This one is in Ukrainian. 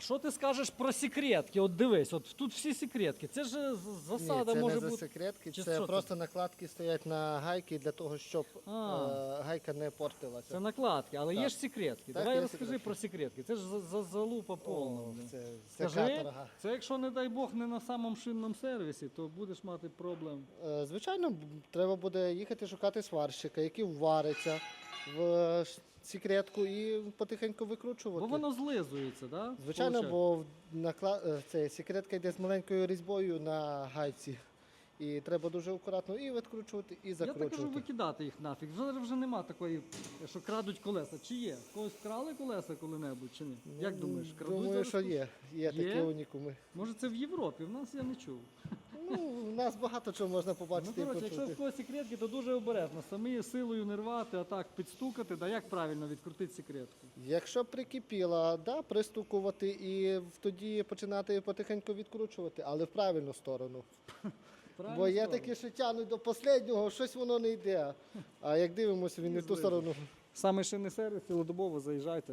А що ти скажеш про секретки? От дивись, от тут всі секретки. Це ж засада Ні, це може не за бути. секретки, Чи це що це? просто накладки стоять на гайки для того, щоб А. е, гайка не портилася. Це накладки, але є Так. ж секретки. Так, Давай є розкажи секретки. про секретки. Це ж за, за залупа повна. О, блін. це, це Скажи, каторга. це якщо, не дай Бог, не на самому шинному сервісі, то будеш мати проблем. Е, Звичайно, б- треба буде їхати шукати сварщика, який вариться в е, секретку і потихеньку викручувати. Бо воно злизується, да? Звичайно, бо накла... е, це, секретка йде з маленькою різьбою на гайці. І треба дуже акуратно і відкручувати, і Я так кажу викидати їх нафіг. Вже, вже нема такої, що крадуть колеса. Чи є? Когось вкрали колеса коли-небудь, чи ні? Як думаєш, крадуть Думаю, зараз? що є. Є, Є? такі унікуми. Може це в Європі, в нас я не чув. Ну, у нас багато чого можна Ну, побачити і коротше, якщо в когось секретки, то дуже обережно. Самі силою не рвати, а так підстукати. Да як правильно відкрутити секретку? Якщо прикипіла, да, пристукувати і тоді починати потихеньку відкручувати, але в правильну сторону. Правильно Бо є сказав? такі, що тягнуть до останнього, щось воно не йде. А як дивимося, він не в ту сторону. Саме шинний сервіс, цілодобово заїжджайте.